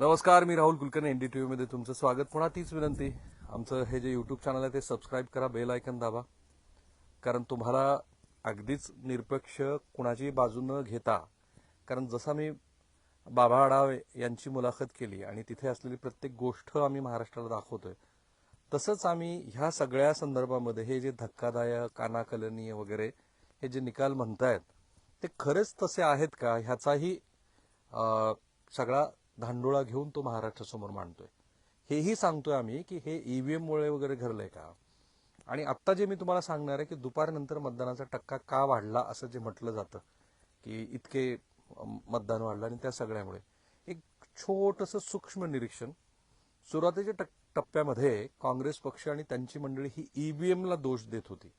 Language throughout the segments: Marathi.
नमस्कार मी राहुल कुलकर्णी टी व्हीमध्ये तुमचं स्वागत. पुन्हा तीच विनंती आमचं हे जे यूट्यूब चॅनल आहे ते सबस्क्राईब करा बेल आयकन दाबा. कारण तुम्हाला अगदीच निरपेक्ष कुणाची बाजू न घेता कारण जसा मी बाबा आढावे यांची मुलाखत केली आणि तिथे असलेली प्रत्येक गोष्ट आम्ही महाराष्ट्राला दाखवतोय तसंच आम्ही ह्या सगळ्या संदर्भामध्ये हे जे धक्कादायक कानाकलनीय वगैरे हे जे निकाल म्हणतायत ते खरेच तसे आहेत का? ह्याचाही सगळा धांडोळा घेऊन तो महाराष्ट्रासमोर मांडतोय. हेही सांगतोय आम्ही की हे ईव्हीएममुळे वगैरे घडलंय का? आणि आत्ता जे मी तुम्हाला सांगणार आहे की दुपारनंतर मतदानाचा टक्का का वाढला असं जे म्हटलं जातं की इतके मतदान वाढलं आणि त्या सगळ्यामुळे. एक छोटंसं सूक्ष्म निरीक्षण. सुरुवातीच्या टक- टप्प्यामध्ये काँग्रेस पक्ष आणि त्यांची मंडळी ही ईव्हीएमला दोष देत होती.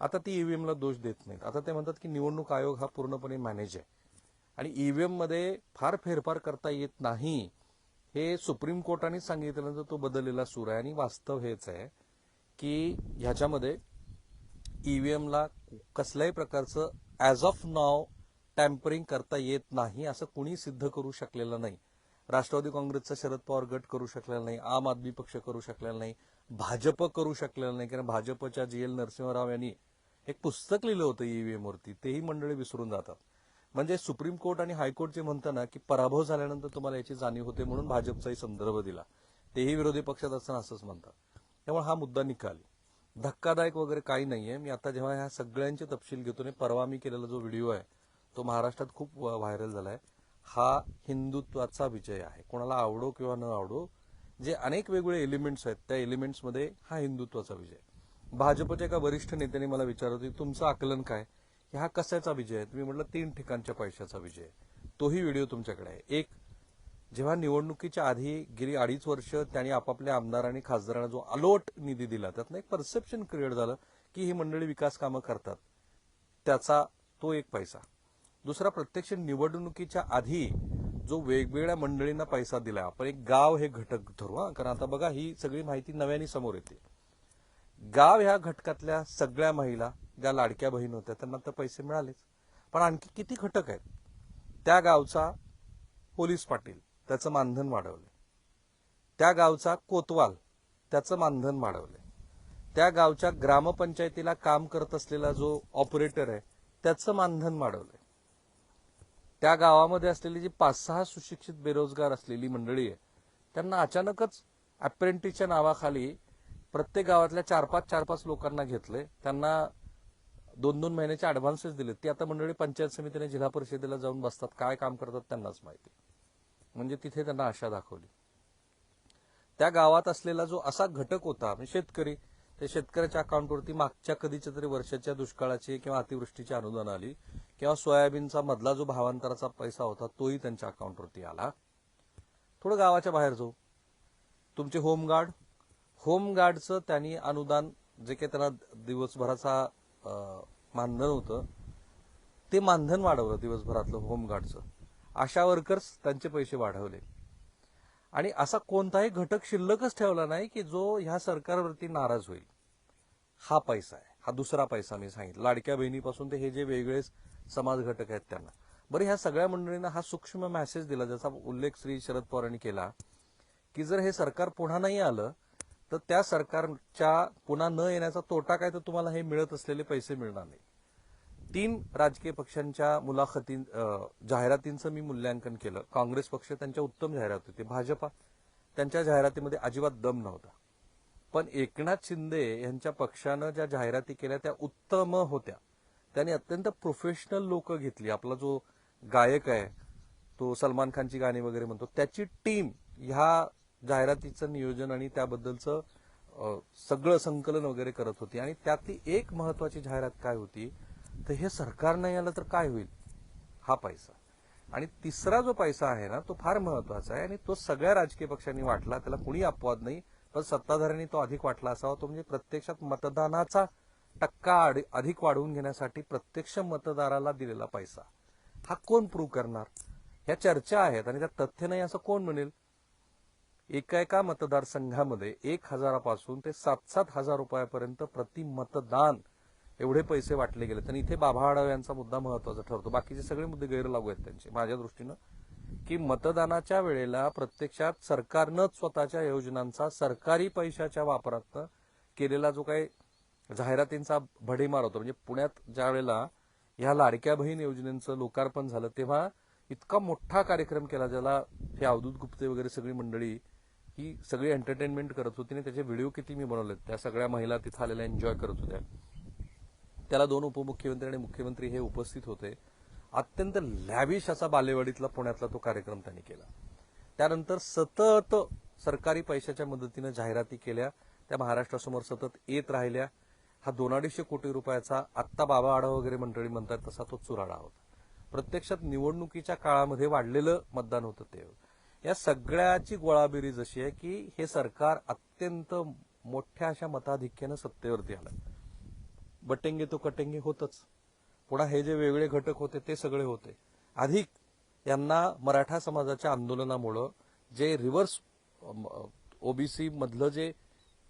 आता ती ईव्हीएमला दोष देत नाहीत. आता ते म्हणतात की निवडणूक आयोग हा पूर्णपणे मॅनेज आहे. आणि ईव्हीएममध्ये फार फेरफार करता येत नाही हे सुप्रीम कोर्टाने सांगितल्यानंतर तो बदललेला सूर आहे. आणि वास्तव हेच आहे की ह्याच्यामध्ये ईव्हीएमला कसल्याही प्रकारचं ऍज ऑफ नाव टॅम्परिंग करता येत नाही असं कुणी सिद्ध करू शकलेलं नाही. राष्ट्रवादी काँग्रेसचा शरद पवार गट करू शकलेला नाही आम आदमी पक्ष करू शकलेला नाही भाजप करू शकलेला नाही. कारण भाजपच्या जी एल नरसिंहराव यांनी एक पुस्तक लिहिलं होतं ईव्हीएमवरती तेही मंडळी विसरून जातात. म्हणजे सुप्रीम कोर्ट आणि हायकोर्ट जे म्हणताना की पराभव झाल्यानंतर तुम्हाला याची जाणीव होते म्हणून भाजपचाही संदर्भ दिला. तेही विरोधी पक्षात असताना असंच म्हणतात. त्यामुळे हा मुद्दा निकाली. धक्कादायक वगैरे काही नाहीये. मी आता जेव्हा ह्या सगळ्यांचे तपशील घेतो आणि परवा मी केलेला जो व्हिडिओ आहे तो महाराष्ट्रात खूप व्हायरल झालाय. हा हिंदुत्वाचा विजय आहे. कोणाला आवडो किंवा न आवडो जे अनेक वेगवेगळे एलिमेंट्स आहेत त्या एलिमेंट्समध्ये हा हिंदुत्वाचा विजय भाजपच्या एका वरिष्ठ नेत्याने मला विचारलं होतं तुमचं आकलन काय? हा कशाचा विजय आहे? तुम्ही म्हटलं तीन ठिकाणच्या पैशाचा विजय तोही व्हिडिओ तुमच्याकडे आहे. एक जेव्हा निवडणुकीच्या आधी गेली अडीच वर्ष त्यांनी आपापल्या आमदार आणि खासदारांना जो अलोट निधी दिला त्यातनं एक परसेप्शन क्रिएट झालं की ही मंडळी विकास कामं करतात. त्याचा तो एक पैसा. दुसरा प्रत्यक्ष निवडणुकीच्या आधी जो वेगवेगळ्या मंडळींना पैसा दिला आपण एक गाव हे घटक धरू हा. कारण आता बघा ही सगळी माहिती नव्याने समोर येते. गाव ह्या घटकातल्या सगळ्या महिला ज्या लाडक्या बहीण होत्या त्यांना तर पैसे मिळालेच. पण आणखी किती घटक आहेत? त्या गावचा पोलीस पाटील त्याचं मानधन वाढवले. त्या गावचा कोतवाल त्याचं मानधन वाढवले. त्या गावच्या ग्रामपंचायतीला काम करत असलेला जो ऑपरेटर आहे त्याचं मानधन वाढवलंय त्या गावामध्ये असलेली जी पाच सहा सुशिक्षित बेरोजगार असलेली मंडळी आहे त्यांना अचानकच अप्रेंटिसच्या नावाखाली प्रत्येक गावातल्या चार पाच चार पाच लोकांना घेतले त्यांना दोन दोन महिन्याचे ऍडव्हान्सेस दिले ते आता मंडळी पंचायत समितीने जिल्हा परिषदेला जाऊन बसतात. काय काम करतात त्यांनाच माहिती. म्हणजे तिथे त्यांना आशा दाखवली. त्या गावात असलेला जो असा घटक होता म्हणजे शेतकरी त्या शेतकऱ्याच्या अकाउंटवरती मागच्या कधीच्या तरी वर्षाच्या दुष्काळाची किंवा अतिवृष्टीची अनुदान आली किंवा सोयाबीनचा मधला जो भावांतराचा पैसा होता तोही त्यांच्या अकाउंटवरती आला. थोडं गावाच्या बाहेर जाऊ. तुमचे होमगार्ड होमगार्डचं त्यांनी अनुदान जे काही त्यांना दिवसभराचा मानधन होतं. ते मानधन वाढवलं दिवसभरातलं होमगार्डचं. आशा वर्कर्स त्यांचे पैसे वाढवले. आणि असा कोणताही घटक शिल्लकच ठेवला नाही की जो ह्या सरकारवरती नाराज होईल. हा पैसा आहे. हा दुसरा पैसा मी सांगितला. लाडक्या बहिणीपासून ते हे जे वेगळेच समाज घटक आहेत त्यांना. बरं ह्या सगळ्या मंडळींना हा सूक्ष्म मेसेज दिला ज्याचा उल्लेख श्री शरद पवारांनी केला की जर हे सरकार पुन्हा नाही आलं तर त्या सरकारच्या पुन्हा न येण्याचा तोटा काय तर तुम्हाला हे मिळत असलेले पैसे मिळणार नाही. तीन राजकीय पक्षांच्या मुलाखती जाहिरातींचं मी मूल्यांकन केलं. काँग्रेस पक्ष त्यांच्या उत्तम जाहिरात होते. भाजपा त्यांच्या जाहिरातीमध्ये अजिबात दम नव्हता. पण एकनाथ शिंदे यांच्या पक्षानं ज्या जाहिराती केल्या त्या उत्तम होत्या. त्यांनी अत्यंत प्रोफेशनल लोक घेतली. आपला जो गायक आहे तो सलमान खानची गाणी वगैरे म्हणतो त्याची टीम ह्या जाहिरातीचं नियोजन आणि त्याबद्दलचं सगळं संकलन वगैरे करत होती. आणि त्यातली एक महत्वाची जाहिरात काय होती तर हे सरकार नाही आलं तर काय होईल? हा पैसा. आणि तिसरा जो पैसा आहे ना तो फार महत्त्वाचा आहे आणि तो सगळ्या राजकीय पक्षांनी वाटला. त्याला कुणी अपवाद नाही पण सत्ताधाऱ्यांनी तो अधिक वाटला असावा. तो म्हणजे प्रत्यक्षात मतदानाचा टक्का अधिक वाढवून घेण्यासाठी प्रत्यक्ष मतदाराला दिलेला पैसा. हा कोण प्रूव्ह करणार? ह्या चर्चा आहेत आणि त्या तथ्य नाही असं कोण म्हणेल? एका एका मतदारसंघामध्ये एक हजारापासून ते सात सात हजार रुपयापर्यंत प्रति मतदान एवढे पैसे वाटले गेले. आणि इथे बाबा आढाव यांचा मुद्दा महत्त्वाचा ठरतो. बाकीचे सगळे मुद्दे गैरलागू आहेत त्यांचे माझ्या दृष्टीनं. की मतदानाच्या वेळेला प्रत्यक्षात सरकारनंच स्वतःच्या योजनांचा सरकारी पैशाच्या वापरात केलेला जो काही जाहिरातींचा भडीमार होतो म्हणजे पुण्यात ज्या वेळेला ह्या लाडक्या बहीण योजनेचं लोकार्पण झालं तेव्हा इतका मोठा कार्यक्रम केला ज्याला हे अवधूत गुप्ते वगैरे सगळी मंडळी ही सगळी एंटरटेनमेंट करत होती आणि त्याचे व्हिडिओ किती मी बनवलेत. त्या सगळ्या महिला तिथं आलेल्या एन्जॉय करत होत्या. त्याला दोन उपमुख्यमंत्री आणि मुख्यमंत्री हे उपस्थित होते. अत्यंत लॅविश असा बालेवाडीतला पुण्यातला तो कार्यक्रम त्यांनी केला. त्यानंतर सतत सरकारी पैशाच्या मदतीनं जाहिराती केल्या. त्या महाराष्ट्रासमोर सतत येत राहिल्या. हा दोन अडीचशे कोटी रुपयाचा आत्ता बाबा आढा वगैरे मंडळी म्हणतात तसा तो चुराडा होता. प्रत्यक्षात निवडणुकीच्या काळामध्ये वाढलेलं मतदान होतं ते. या सगळ्याची गोळाबेरीज अशी आहे की हे सरकार अत्यंत मोठ्या अशा मताधिक्यानं सत्तेवरती आलं. बटेंगे तो कटेंगे होतच. पुन्हा हे जे वेगळे घटक होते ते सगळे होते. अधिक यांना मराठा समाजाच्या आंदोलनामुळं जे रिव्हर्स ओबीसी मधलं जे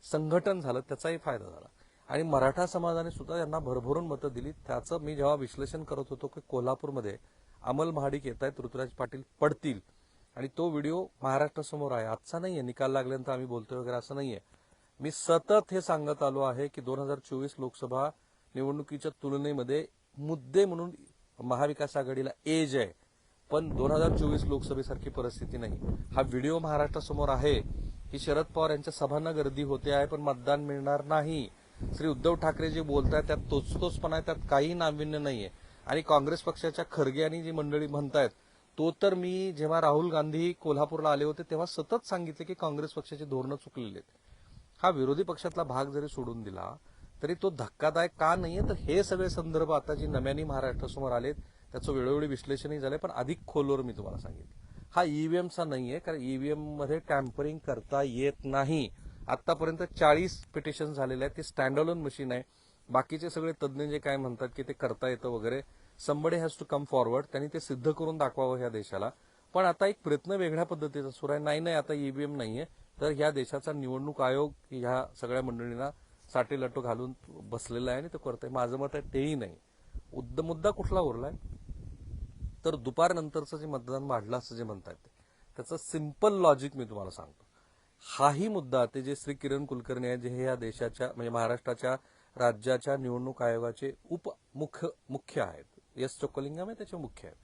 संघटन झालं त्याचाही फायदा झाला. आणि मराठा समाजाने सुद्धा यांना भरभरून मतं दिली. त्याचं मी जेव्हा विश्लेषण करत होतो की कोल्हापूरमध्ये अमल महाडिक येत आहेत ऋतुराज पाटील पडतील आणि तो व्हिडिओ महाराष्ट्रासमोर आहे. आजचा नाही आहे निकाल लागल्यानंतर आम्ही बोलतोय वगैरे असं नाहीये. मी सतत हे सांगत आलो आहे की दोन हजार चोवीस लोकसभा निवडणुकीच्या तुलनेमध्ये मुद्दे म्हणून महाविकास आघाडीला एज आहे. पण दोन हजार चोवीस लोकसभेसारखी परिस्थिती नाही. हा व्हिडिओ महाराष्ट्रासमोर आहे. ही शरद पवार यांच्या सभांना गर्दी होते आहे पण मतदान मिळणार नाही. श्री उद्धव ठाकरे जे बोलतायत त्यात तोचतोचपणा आहे त्यात काही नाविन्य नाहीये. आणि काँग्रेस पक्षाच्या खरगे आणि जी मंडळी म्हणतायत तो तर मी जेव्हा राहुल गांधी कोल्हापूरला आले होते तेव्हा सतत सांगितले की काँग्रेस पक्षाची धोरणं चुकलेली आहेत. हा विरोधी पक्षातला भाग जरी सोडून दिला तरी तो धक्कादायक का नाहीये? तर हे सगळे संदर्भ आता जी नव्याने महाराष्ट्रासमोर आलेत त्याचं वेळोवेळी विश्लेषणही झालंय पण अधिक खोलवर मी तुम्हाला सांगितलं. हा ईव्हीएमचा नाहीये कारण ईव्हीएममध्ये टॅम्परिंग करता येत नाही. आतापर्यंत चाळीस पिटिशन झालेले आहेत ते स्टँडअलोन मशीन आहे. बाकीचे सगळे तज्ज्ञ जे काय म्हणतात की ते करता येतं वगैरे somebody has to come forward त्यांनी ते सिद्ध करून दाखवावं ह्या देशाला. पण आता एक प्रयत्न वेगळ्या पद्धतीचा सुरू आहे. नाही नाही आता ईव्हीएम नाहीये. तर ह्या देशाचा निवडणूक आयोग ह्या सगळ्या मंडळींना साठे लटू घालून बसलेला आहे आणि तो करतोय. माझं मत आहे तेही नाही. उद्द मुद्दा कुठला उरलाय? तर दुपारनंतरचं जे मतदान वाढलं असं जे म्हणतात ते. त्याचं सिंपल लॉजिक मी तुम्हाला सांगतो. हाही मुद्दा ते जे श्री किरण कुलकर्णी आहेत जे हे या देशाच्या म्हणजे महाराष्ट्राच्या राज्याच्या निवडणूक आयोगाचे उप मुख्य मुख्य आहेत. यस चोक्कलिंगम आहे त्याचे मुख्य आहे.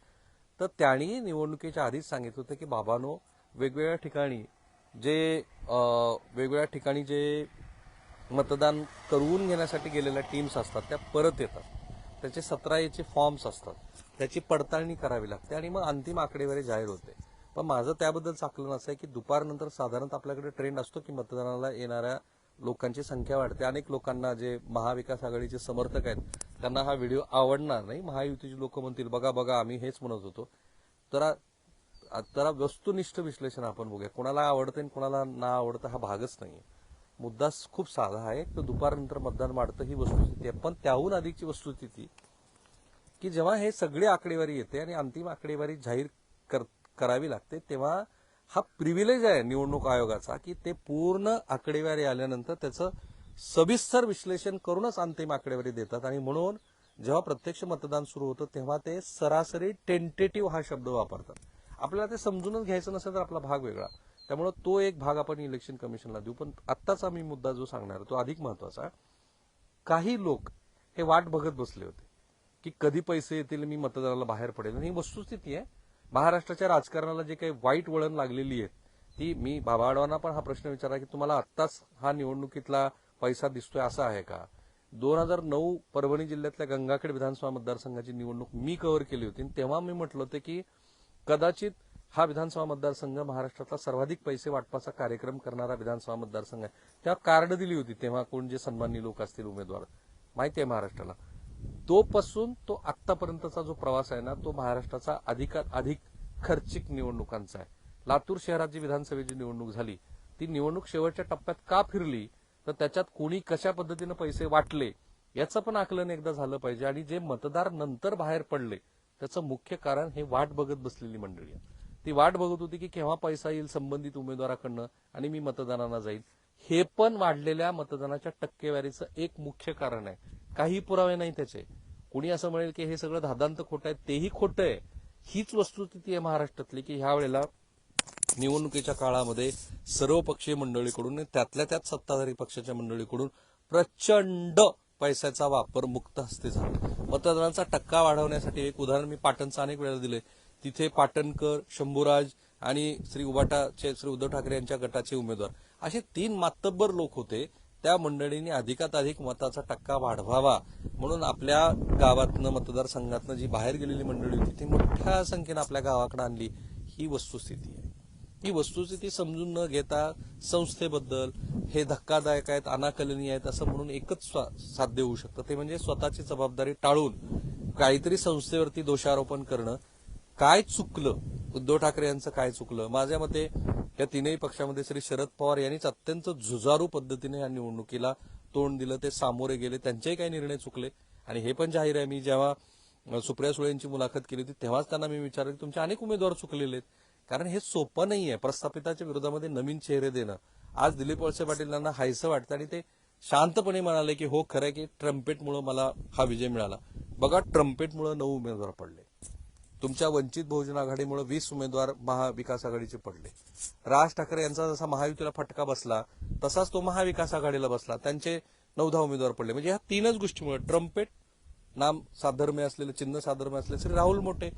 तर त्यांनी निवडणुकीच्या आधीच सांगितलं होतं की बाबानो वेगवेगळ्या ठिकाणी जे वेगवेगळ्या ठिकाणी जे मतदान करून घेण्यासाठी गेलेल्या टीम्स असतात त्या परत येतात. त्याचे सतरा याचे फॉर्म्स असतात. त्याची पडताळणी करावी लागते आणि मग अंतिम आकडेवारी जाहीर होते. पण माझं त्याबद्दल चाकलं असं आहे की दुपारनंतर साधारणतः आपल्याकडे ट्रेंड असतो की मतदानाला येणाऱ्या लोकांची संख्या वाढते. अनेक लोकांना जे महाविकास आघाडीचे समर्थक आहेत त्यांना हा व्हिडिओ आवडणार नाही. महायुतीचे लोक म्हणतील बघा बघा आम्ही हेच म्हणत होतो. तर तर वस्तुनिष्ठ विश्लेषण आपण बघूया. कोणाला आवडतं आणि कोणाला ना आवडतं हा भागच नाहीये. मुद्दा खूप साधा आहे. तर दुपारनंतर मतदान वाढतं ही वस्तुस्थिती आहे. पण त्याहून अधिकची वस्तुस्थिती की जेव्हा हे सगळे आकडेवारी येते आणि अंतिम आकडेवारी जाहीर कर, करावी लागते तेव्हा हा प्रिव्हिलेज आहे निवडणूक आयोगाचा की ते पूर्ण आकडेवारी आल्यानंतर त्याचं सविस्तर विश्लेषण करूनच अंतिम आकडेवारी देतात आणि म्हणून जेव्हा प्रत्यक्ष मतदान सुरू होतं तेव्हा ते सरासरी टेंटेटिव्ह हा शब्द वापरतात. आपल्याला ते समजूनच घ्यायचं नसेल तर आपला भाग वेगळा. त्यामुळे तो एक भाग आपण इलेक्शन कमिशनला देऊ. पण आत्ताचा मी मुद्दा जो सांगणार आहे, तो अधिक महत्त्वाचा आहे. काही लोक हे वाट बघत बसले होते की कधी पैसे येतील मी मतदाराला बाहेर पडेल. आणि ही वस्तुस्थिती आहे. महाराष्ट्राच्या राजकारणाला जे काही वाईट वळण लागलेली आहे ती मी बाबाडवांना पण हा प्रश्न विचारला की तुम्हाला आत्ताच हा निवडणुकीतला पैसा दिसतोय असा आहे का? दोन हजार नऊ परभणी जिल्ह्यातल्या गंगाखेड विधानसभा मतदारसंघाची निवडणूक मी कव्हर केली होती. आणि तेव्हा मी म्हटलं होतं की कदाचित हा विधानसभा मतदारसंघ महाराष्ट्रातला सर्वाधिक पैसे वाटपाचा कार्यक्रम करणारा विधानसभा मतदारसंघ आहे. त्यावर कार्ड दिली होती. तेव्हा कोण जे सन्माननीय लोक असतील उमेदवार. माहिती आहे महाराष्ट्राला. तोपासून तो आत्तापर्यंतचा जो प्रवास आहे ना तो महाराष्ट्राचा अधिकात अधिक खर्चिक निवडणुकांचा आहे. लातूर शहरात जी विधानसभेची निवडणूक झाली ती निवडणूक शेवटच्या टप्प्यात का फिरली? तर त्याच्यात कोणी कशा पद्धतीनं पैसे वाटले याचं पण आकलन एकदा झालं पाहिजे. आणि जे मतदार नंतर बाहेर पडले त्याचं मुख्य कारण हे वाट बघत बसलेली मंडळी आहे ती वाट बघत होती की केव्हा पैसा येईल संबंधित उमेदवाराकडनं आणि मी मतदानाला जाईल. हे पण वाढलेल्या मतदानाच्या टक्केवारीचं एक मुख्य कारण आहे. काही पुरावे नाही त्याचे. कुणी असं म्हणेल की हे सगळं धादांत खोटं आहे तेही खोटं आहे. हीच वस्तुस्थिती आहे महाराष्ट्रातली की ह्या वेळेला निवडणुकीच्या काळामध्ये सर्व पक्षीय मंडळीकडून त्यातल्या त्यात सत्ताधारी पक्षाच्या मंडळीकडून प्रचंड पैशाचा वापर मुक्त हस्ते झाला. मतदानाचा टक्का वाढवण्यासाठी एक उदाहरण मी पाटणचं अनेक वेळेला दिले तिथे पाटणकर शंभूराज आणि श्री उबाटाचे श्री उद्धव ठाकरे यांच्या गटाचे उमेदवार. असे तीन मातब्बर लोक होते. त्या मंडळींनी अधिकात अधिक मताचा टक्का वाढवावा. म्हणून आपल्या गावातनं मतदारसंघातनं जी बाहेर गेलेली मंडळी होती ती मोठ्या संख्येनं आपल्या गावाकडे आणली. ही वस्तुस्थिती आहे. ही वस्तुस्थिती समजून न घेता संस्थेबद्दल हे धक्कादायक आहेत अनाकलनीय आहेत असं म्हणून एकच स्वा- साध्य होऊ शकतं. ते म्हणजे स्वतःची जबाबदारी टाळून काहीतरी संस्थेवरती दोषारोपण करणं. काय चुकलं? उद्धव ठाकरे यांचं काय चुकलं? माझ्या मते या तीनही पक्षामध्ये श्री शरद पवार यांनीच अत्यंत झुजारू पद्धतीने या निवडणुकीला तोंड दिलं ते सामोरे गेले त्यांचेही काही निर्णय चुकले. आणि हे पण जाहीर आहे मी जेव्हा सुप्रिया सुळे यांची मुलाखत केली होती तेव्हाच त्यांना मी विचारलं की तुमचे अनेक उमेदवार चुकलेले आहेत. कारण हे सोपं नाहीये. प्रस्थापिताच्या विरोधामध्ये नवीन चेहरे देणं. आज दिलीप वळसे पाटील यांना हायसं वाटतं आणि ते शांतपणे म्हणाले की हो खरं आहे की ट्रम्पेटमुळे मला हा विजय मिळाला. बघा ट्रम्पेटमुळे नऊ उमेदवार पडले. तुमच्या वंचित बहुजन आघाडीमुळे वीस उमेदवार महाविकास आघाडीचे पडले. राज ठाकरे यांचा जसा महायुतीला फटका बसला तसाच तो महाविकास आघाडीला बसला. त्यांचे नऊ दहा उमेदवार पडले. म्हणजे ह्या तीनच गोष्टीमुळे ट्रम्पेट नाम साधर्म्य असलेले चिन्ह साधर्म्य असलेले श्री राहुल मोठे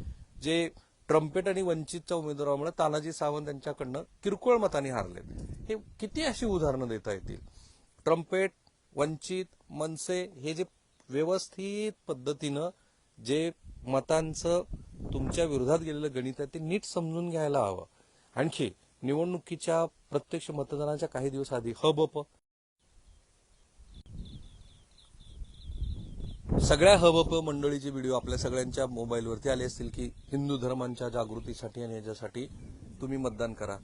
जे ट्रम्पेट आणि वंचितच्या उमेदवारामुळे तानाजी सावंत यांच्याकडनं किरकोळ मतांनी हारले. हे किती अशी उदाहरणं देता येतील? ट्रम्पेट वंचित मनसे हे जे व्यवस्थित पद्धतीनं जे मतांचं तुमच्या विरोधात गेलेलं गणित आहे ते नीट समजून घ्यायला हवं. आणखी निवडणुकीच्या प्रत्यक्ष मतदानाच्या काही दिवस आधी हबप सगळ्या हबप मंडळीचे व्हिडिओ आपल्या सगळ्यांच्या मोबाईलवरती आले असतील की हिंदू धर्मांच्या जागृतीसाठी आणि याच्यासाठी तुम्ही मतदान करा.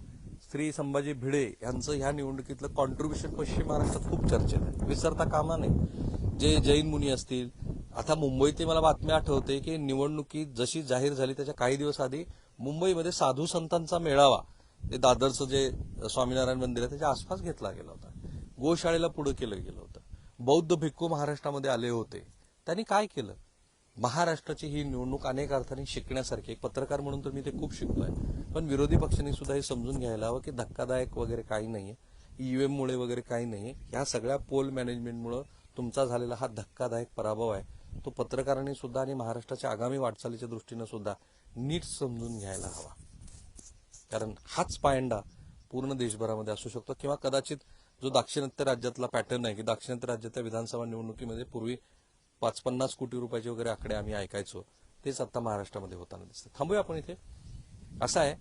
श्री संभाजी भिडे यांचं ह्या निवडणुकीतलं कॉन्ट्रीब्युशन पश्चिम महाराष्ट्रात खूप चर्चेत आहे. विसरता कामा नये. जे जैन मुनी असतील आता मुंबईत मला बातमी आठवते की निवडणुकीत जशी जाहीर झाली त्याच्या काही दिवस आधी मुंबईमध्ये साधू संतांचा मेळावा ते दादरचं जे स्वामीनारायण मंदिर आहे त्याच्या आसपास घेतला गेला होता. गोशाळेला पुढे केलं गेलं होतं. बौद्ध भिक्खू महाराष्ट्रामध्ये आले होते. त्यांनी काय केलं? महाराष्ट्राची ही निवडणूक अनेक अर्थाने शिकण्यासारखी एक पत्रकार म्हणून तर मी ते खूप शिकलोय. पण विरोधी पक्षांनी सुद्धा हे समजून घ्यायला हवं की धक्कादायक वगैरे काही नाहीये. ईव्हीएममुळे वगैरे काही नाहीये. ह्या सगळ्या पोल मॅनेजमेंटमुळे तुमचा झालेला हा धक्कादायक पराभव आहे. तो पत्रकारांनी सुद्धा आणि महाराष्ट्राच्या आगामी वाटचालीच्या दृष्टीनं सुद्धा नीट समजून घ्यायला हवा. कारण हाच पायंडा पूर्ण देशभरामध्ये असू शकतो किंवा कदाचित जो दाक्षिणात्य राज्यातला पॅटर्न आहे की दाक्षिणात्य राज्यातल्या विधानसभा निवडणुकीमध्ये पूर्वी पाच पन्नास कोटी रुपयाचे वगैरे आकडे आम्ही ऐकायचो. तेच आता महाराष्ट्रामध्ये होताना दिसतं. थांबूया आपण इथे. असं आहे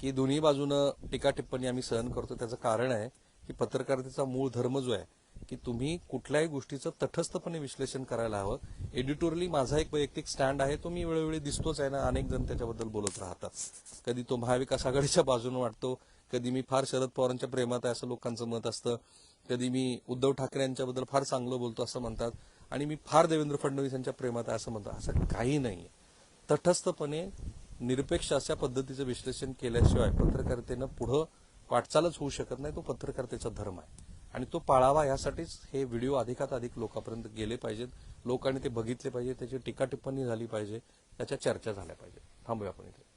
की दोन्ही बाजूनं टीका टिप्पणी आम्ही सहन करतो. त्याचं कारण आहे की पत्रकारितेचा मूळ धर्म जो आहे की तुम्ही कुठल्याही गोष्टीचं तटस्थपणे विश्लेषण करायला हवं. एडिटोरियली माझा एक वैयक्तिक स्टँड आहे तो मी वेळोवेळी दिसतोच आहे ना. अनेक जण त्याच्याबद्दल बोलत राहतात. कधी तो महाविकास आघाडीच्या बाजूने वाटतो कधी मी फार शरद पवारांच्या प्रेमात आहे असं लोकांचं मत असतं कधी मी उद्धव ठाकरे यांच्याबद्दल फार चांगलं बोलतो असं म्हणतात. आणि मी फार देवेंद्र फडणवीस यांच्या प्रेमात आहे असं म्हणतो. असं काही नाही तटस्थपणे निरपेक्ष अशा पद्धतीचं विश्लेषण केल्याशिवाय पत्रकारितेनं पुढं वाटचालच होऊ शकत नाही. तो पत्रकारितेचा धर्म आहे. आणि तो पाळावा यासाठीच हे व्हिडिओ अधिकात अधिक लोकांपर्यंत गेले पाहिजेत. लोकांनी ते बघितले पाहिजे त्याची टीका टिप्पणी झाली पाहिजे. त्याच्या चर्चा झाल्या पाहिजे थांबूया आपण इथे.